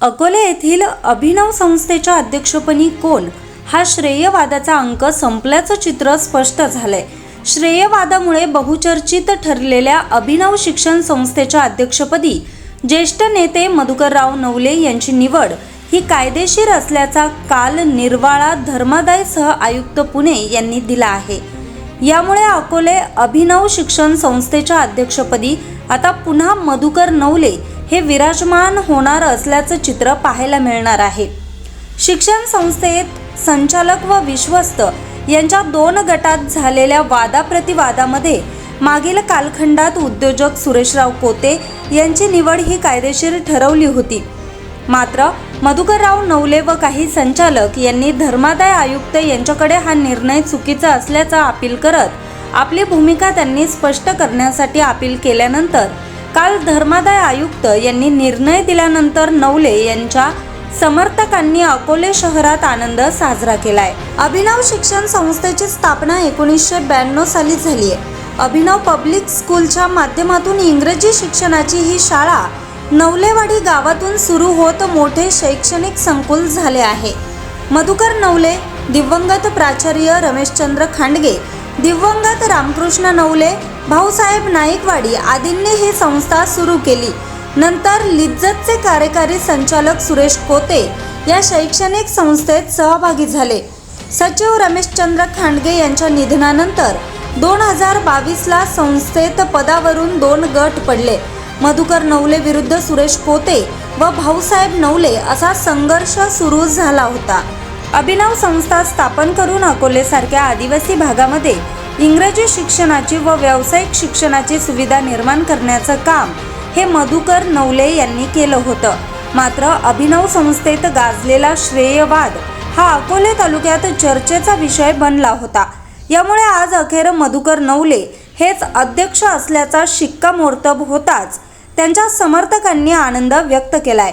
अकोले येथील अभिनव संस्थेच्या अध्यक्षपणी कोण? हा श्रेयवादाचा अंक संपल्याचं चित्र स्पष्ट झालंय. श्रेयवादामुळे बहुचर्चित ठरलेल्या अभिनव शिक्षण संस्थेच्या अध्यक्षपदी ज्येष्ठ नेते मधुकरराव नवले यांची निवड ही कायदेशीर असल्याचा काल निर्वाळा धर्मादाय सह आयुक्त पुणे यांनी दिला आहे. यामुळे अकोले अभिनव शिक्षण संस्थेच्या अध्यक्षपदी आता पुन्हा मधुकर नवले हे विराजमान होणार असल्याचं चित्र पाहायला मिळणार आहे. शिक्षण संस्थेत संचालक व विश्वस्त यांच्या दोन गटात झालेल्या वादाप्रतिवादामध्ये मागील कालखंडात उद्योजक सुरेशराव कोते यांची निवड ही कायदेशीर ठरवली होती. मात्र मधुकरराव नवले व काही संचालक यांनी धर्मादाय आयुक्त यांच्याकडे हा निर्णय चुकीचा असल्याचा अपील करत आपली भूमिका त्यांनी स्पष्ट करण्यासाठी अपील केल्यानंतर काल धर्मादाय आयुक्त यांनी निर्णय दिल्यानंतर नवले यांच्या समर्थकांनी अकोले शहरात आनंद साजरा केलाय. अभिनव शिक्षण संस्थेची स्थापना एकोणीसशे ब्याण्णव साली झाली आहे अभिनव पब्लिक स्कूलच्या माध्यमातून इंग्रजी शिक्षणाची ही शाळा नवलेवाडी गावातून सुरू होत मोठे शैक्षणिक संकुल झाले आहे. मधुकर नवले दिवंगत प्राचार्य रमेशचंद्र खांडगे दिवंगत रामकृष्ण नवले भाऊसाहेब नाईकवाडी आदींनी ही संस्था सुरू केली. नंतर लिज्जतचे कार्यकारी संचालक सुरेश कोते या शैक्षणिक संस्थेत सहभागी झाले. सचिव रमेशचंद्र खांडगे यांच्या निधनानंतर दोन हजार बावीसला संस्थेत पदावरून दोन गट पडले. मधुकर नवले विरुद्ध सुरेश कोते व भाऊसाहेब नवले असा संघर्ष सुरू झाला होता. अभिनव संस्था स्थापन करून अकोलेसारख्या आदिवासी भागामध्ये इंग्रजी शिक्षणाची व व्यावसायिक शिक्षणाची सुविधा निर्माण करण्याचं काम हे मधुकर नवले यांनी केलं होतं. मात्र अभिनव संस्थेत गाजलेला श्रेयवाद हा अकोले तालुक्यात चर्चेचा विषय बनला होता. यामुळे आज अखेर मधुकर नवले हेच अध्यक्ष असल्याचा शिक्कामोर्तब होताच त्यांच्या समर्थकांनी आनंद व्यक्त केलाय.